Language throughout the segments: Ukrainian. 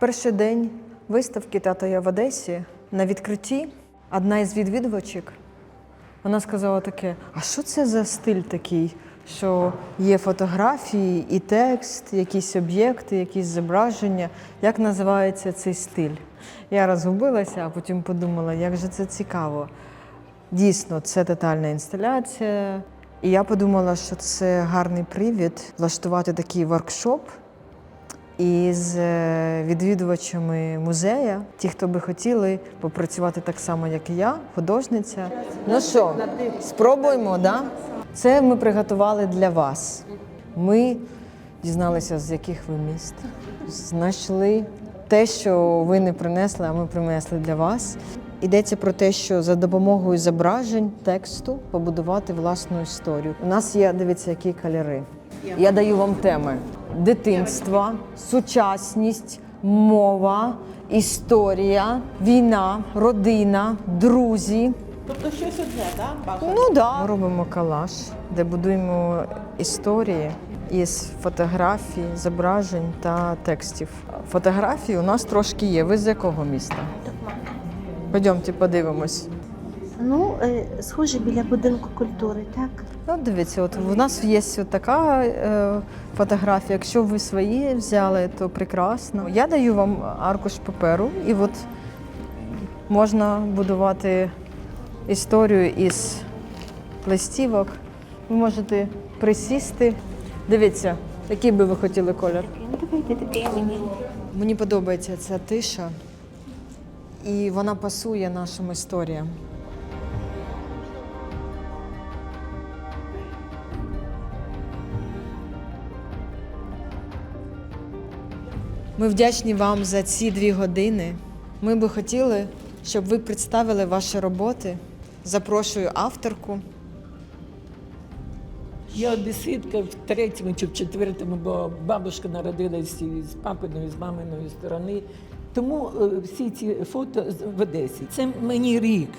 Перший день виставки тата я в Одесі на відкритті одна із відвідувачок вона сказала таке: а що це за стиль такий? Що є фотографії і текст, якісь об'єкти, якісь зображення. Як називається цей стиль? Я розгубилася, а потім подумала, як же це цікаво. Дійсно, це тотальна інсталяція. І я подумала, що це гарний привід влаштувати такий воркшоп із е, відвідувачами музея, ті, хто би хотіли попрацювати так само, як і я, художниця. Ну що, спробуємо, да? Це ми приготували для вас. Ми дізналися, з яких ви міст. Знайшли те, що ви не принесли, а ми принесли для вас. Йдеться про те, що за допомогою зображень, тексту побудувати власну історію. У нас є, дивіться, які кольори. Я даю вам теми: дитинство, сучасність, мова, історія, війна, родина, друзі. Тобто щось одне, так? Бажано? Ну да. Ми робимо колаж, де будуємо історії із фотографій, зображень та текстів. Фотографії у нас трошки є. Ви з якого міста? Пойдемте подивимось. Ну, е, схоже, біля будинку культури, так? Ну, дивіться, от у нас є така е, фотографія. Якщо ви свої взяли, то прекрасно. Я даю вам аркуш паперу, і от можна будувати історію із листівок. Ви можете присісти. Дивіться, який би ви хотіли колір. Мені подобається ця тиша, і вона пасує нашим історіям. Ми вдячні вам за ці дві години. Ми би хотіли, щоб ви представили ваші роботи. Запрошую авторку. Я одеситка в третьому чи в четвертому, бо бабушка народилась з папиної, з маминої сторони. Тому е, всі ці фото в Одесі. Це мені рік.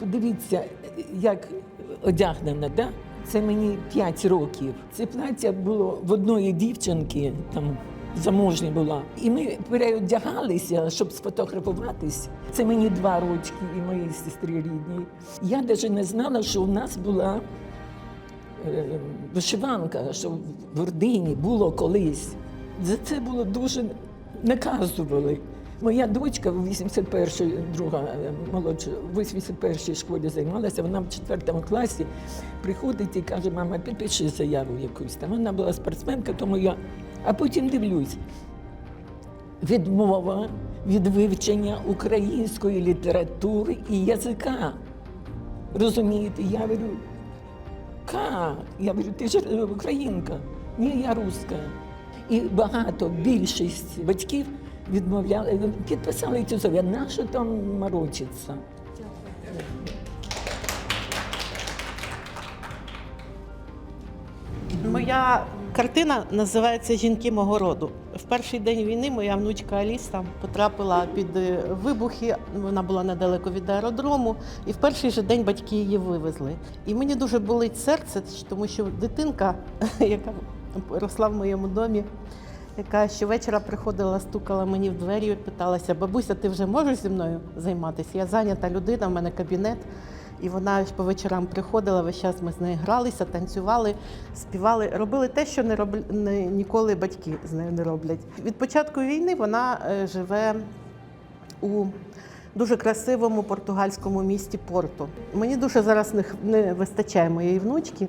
Подивіться, як одягнена, да? Це мені 5 років. Це плаття було в одної дівчинки, там заможні була. І ми переодягалися, щоб сфотографуватись. Це мені два рочки і моїй сестрі рідній. Я навіть не знала, що у нас була е, вишиванка, що в Ордині було колись. За це було дуже наказували. Моя дочка в 81-й, друга е, молодша, в 81-й школі займалася, вона в 4 класі приходить і каже, мама, підпиши заяву якусь. Там вона була спортсменка, тому я. А потім дивлюсь, відмова від вивчення української літератури і язика. Розумієте, я говорю, как? Я говорю, ти ж е, українка. Ні, я руська. І багато, більшість батьків відмовляли, е, підписали цю заяву. Нащо там морочиться? Моя картина називається Жінки мого роду. В перший день війни моя внучка Аліса потрапила під е, вибухи. Вона була недалеко від аеродрому, і в перший же день батьки її вивезли. І мені дуже болить серце, тому що дитинка, яка росла в моєму домі, яка щовечора приходила, стукала мені в двері питалася: бабуся, ти вже можеш зі мною займатися? Я зайнята людина, в мене кабінет. І вона по вечорам приходила, весь час ми з нею гралися, танцювали, співали, робили те, що не роб... ніколи батьки з нею не роблять. Від початку війни вона е, живе у дуже красивому португальському місті Порту. Мені дуже зараз не вистачає моєї внучки,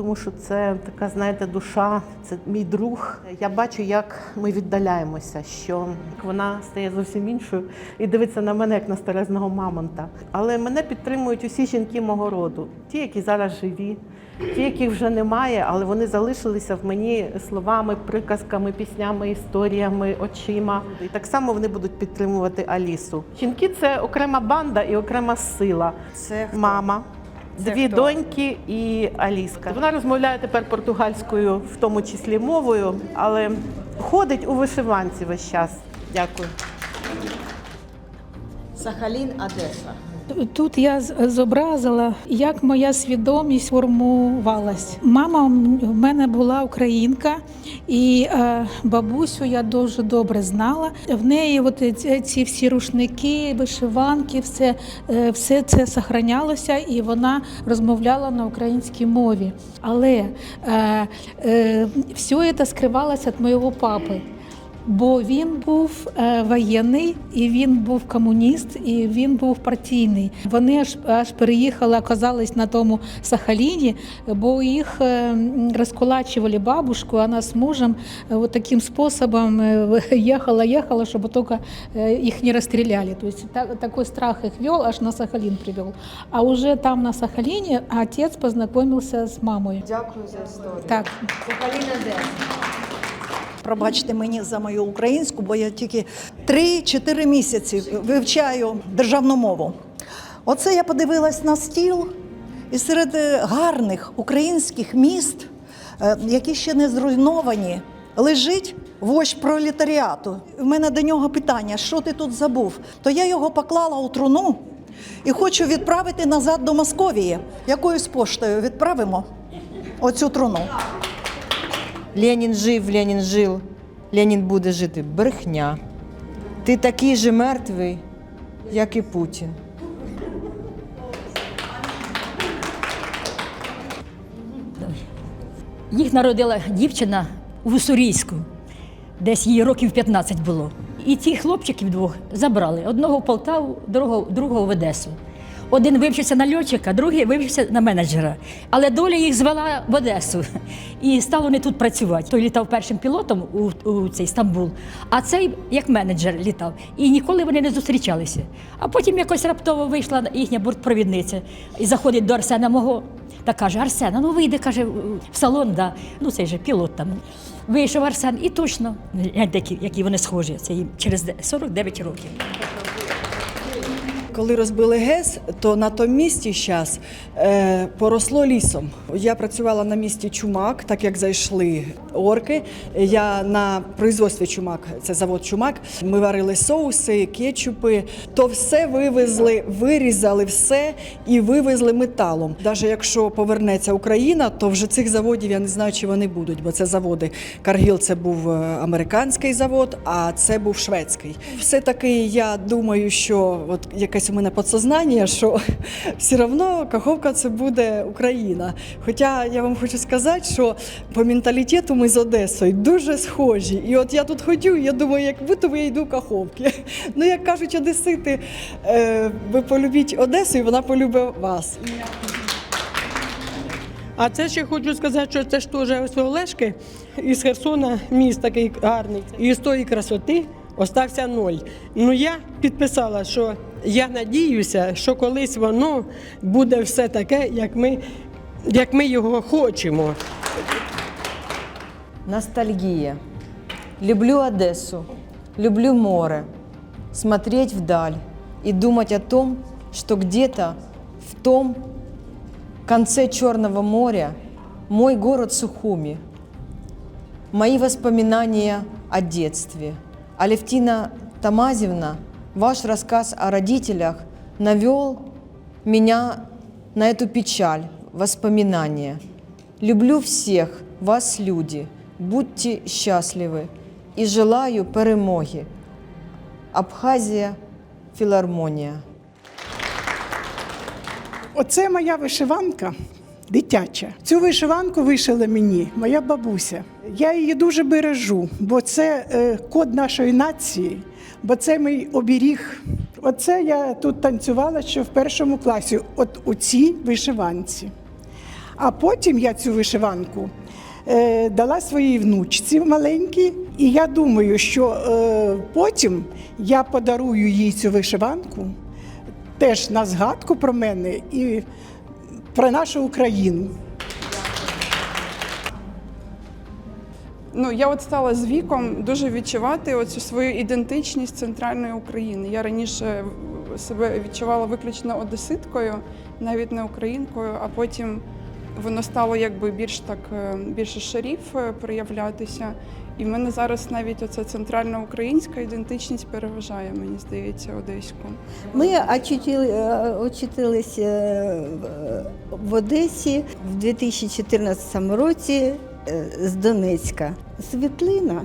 тому що це така, знаєте, душа, це мій друг. Я бачу, як ми віддаляємося, що вона стає зовсім іншою і дивиться на мене як на старезного мамонта. Але мене підтримують усі жінки мого роду, ті, які зараз живі. Ті, яких вже немає, але вони залишилися в мені словами, приказками, піснями, історіями, очима. І так само вони будуть підтримувати Алісу. Жінки це окрема банда і окрема сила. Це? Мама, Це дві хто? доньки і Аліска. Вона розмовляє тепер португальською, в тому числі мовою, але ходить у вишиванці весь час. Дякую. Сахалін, Одеса. Тут я зобразила, як моя свідомість формувалась. Мама в мене була українка, і е, бабусю я дуже добре знала. В неї от ці, всі рушники, вишиванки, все, е, все це сохранялося, і вона розмовляла на українській мові. Але е, е, все це скривалося від моєго папи. Бо він був е, воєнний, і він був комуніст, і він був партійний. Вони аж аж переїхали, оказались на тому Сахаліні, бо їх е, м, розкулачували бабушку, а вона з мужем е, от таким способом е, їхала, їхала, щоб тільки е, їх не розстріляли. Тобто так, такий страх їх вел, аж на Сахалін привел. А вже там на Сахаліні отець познайомився з мамою. Дякую за історію. Так. Сахаліна де? Пробачте мені за мою українську, бо я тільки 3-4 місяці вивчаю державну мову. Оце я подивилась на стіл, і серед е, гарних українських міст, е, які ще не зруйновані, лежить вождь пролетаріату. У мене до нього питання: що ти тут забув? То я його поклала у труну і хочу відправити назад до Московії. Якоюсь поштою відправимо оцю труну. Ленін жив, Ленін жив, Ленін буде жити. Брехня. Ти такий же мертвий, як і Путін. Їх народила дівчина в Уссурійську, десь їй років 15 було. І цих хлопчиків двох забрали: одного в Полтаву, другого, в Одесу. Один вивчився на льотчика, другий вивчився на менеджера. Але доля їх звела в Одесу. І стали вони тут працювати. Той літав першим пілотом у, у цей Стамбул, а цей як менеджер літав. І ніколи вони не зустрічалися. А потім якось раптово вийшла їхня бортпровідниця і заходить до Арсена мого та каже: Арсена, ну вийди, каже, в салон, да. ну цей же пілот там. Вийшов Арсен, і точно, які вони схожі. Це їм через 49 років. Коли розбили ГЕС, то на тому місці зараз е, поросло лісом. Я працювала на місці Чумак, так як зайшли орки. Я на производстві Чумак, це завод Чумак. Ми варили соуси, кетчупи. То все вивезли, вирізали все і вивезли металом. Навіть якщо повернеться Україна, то вже цих заводів я не знаю, чи вони будуть, бо це заводи. Каргіл це був е, американський завод, а це був шведський. Все таки я думаю, що от якесь у мене підсознання, що все одно Каховка це буде Україна. Хоча я вам хочу сказати, що по менталітету ми з Одесою дуже схожі. І от я тут ходю, я думаю, як будто я йду Каховки. Ну, як кажуть одесити, е, ви полюбіть Одесу, і вона полюбить вас. А це ще хочу сказати, що це ж теж ось Олешки із Херсона міст такий гарний. І з тої красоти остався ноль. Ну я підписала, що я надіюся, що колись воно буде все таке, як ми, як ми його хочемо. Ностальгия. Люблю Одессу, люблю море, смотреть вдаль и думать о том, что где-то в том конце Черного моря мой город Сухуми, мои воспоминания о детстве. Алевтина Тамазевна, ваш рассказ о родителях навел меня на эту печаль, воспоминания. Люблю всех вас, люди, будьте счастливы и желаю перемоги. Абхазія, філармонія. Оце моя вишиванка дитяча. Цю вишиванку вишила мені моя бабуся. Я її дуже бережу, бо це е, код нашої нації, бо це мій оберіг. Оце я тут танцювала ще в першому класі, от у цій вишиванці. А потім я цю вишиванку е, дала своїй внучці маленькій, і я думаю, що е, потім я подарую їй цю вишиванку теж на згадку про мене і про нашу Україну. Ну, я от стала з віком дуже відчувати оцю свою ідентичність центральної України. Я раніше себе відчувала виключно одеситкою, навіть не українкою, а потім воно стало якби більш так е, більше шарів е, проявлятися. І в мене зараз навіть оця центральна українська ідентичність переважає, мені здається, одеську. Ми е, очутились е, в- Одесі в 2014 році з Донецька. Світлина,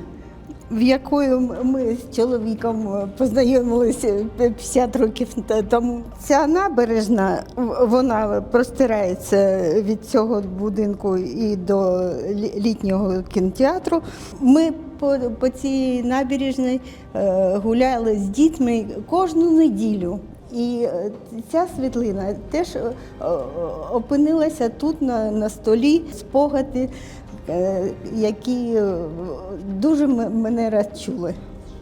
в якої ми з чоловіком е, познайомилися 50 років тому. Ця набережна вона простирається від цього будинку і до літнього кінотеатру. Ми по, по цій набережній е, гуляли з дітьми кожну неділю. І е, ця світлина теж е, е, опинилася тут на, на столі спогади, е, які е, дуже м- мене розчули.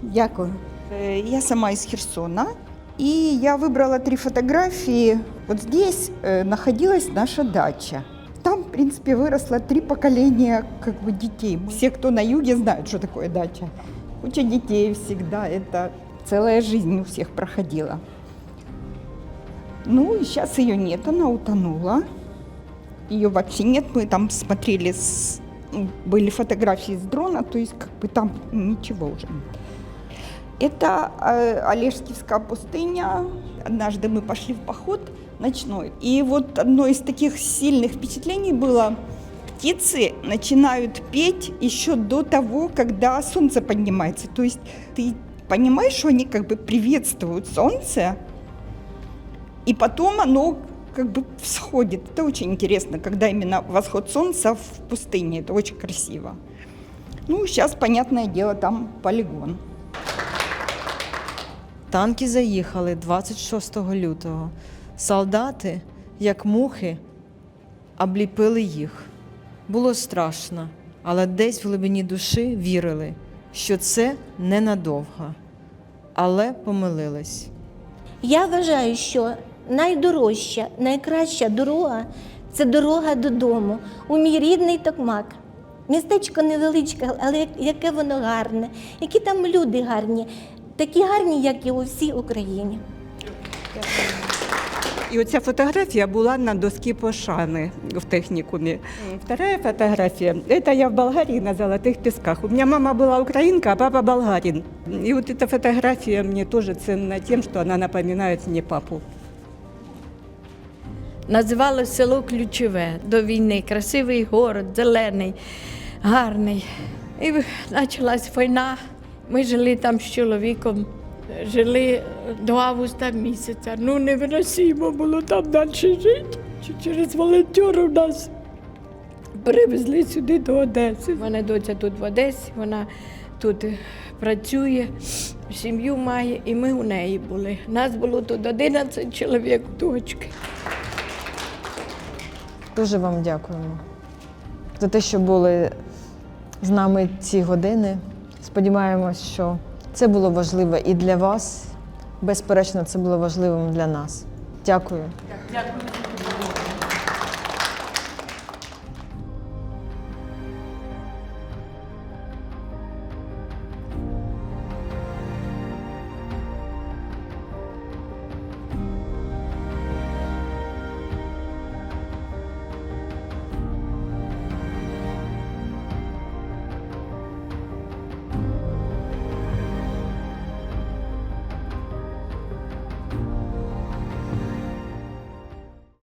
Дякую. Э, Я сама из Херсона, и я выбрала три фотографии. Вот здесь э, находилась наша дача. Там, в принципе, выросло три поколения как бы, детей. Все, кто на юге, знают, что такое дача. Куча детей всегда. Это целая жизнь у всех проходила. Ну, и сейчас ее нет, она утонула. Ее вообще нет. Мы там смотрели, с- ну, были фотографии с дрона, то есть как бы там ничего уже нет. Это э, Олежкивская пустыня. Однажды мы пошли в поход ночной. И вот одно из таких сильных впечатлений было, птицы начинают петь еще до того, когда солнце поднимается. То есть ты понимаешь, что они как бы приветствуют солнце, и потом оно как бы всходит. Это очень интересно, когда именно восход солнца в пустыне. Это очень красиво. Ну, сейчас, понятное дело, там полигон. Танки заїхали 26 лютого. Солдати, як мухи, обліпили їх. Було страшно, але десь в глибині душі вірили, що це ненадовго. Але помилились. Я вважаю, що найдорожча, найкраща дорога це дорога додому, у мій рідний Токмак. Містечко невеличке, але як- яке воно гарне, які там люди гарні, такі гарні, як і у всій Україні. І оця фотографія була на доскі пошани в технікумі. Вторая фотография, это я в Болгарии на Золотых Песках. У меня мама была украинка, а папа болгарин. И вот эта фотография мне тоже ценна тем, что она напоминает мне папу. Називали село Ключове до війни. Красивий город, зелений, гарний. І почалась війна. Ми жили там з чоловіком, жили до августа місяця. Ну, невиносимо було там далі жити. Через волонтерів нас привезли сюди до Одеси. У мене доця тут в Одесі, вона тут працює, сім'ю має, і ми у неї були. Нас було тут 11 чоловік, дочки. Дуже вам дякуємо за те, що були з нами ці години. Сподіваємось, що це було важливо і для вас. Безперечно, це було важливим для нас. Дякую. Дякую.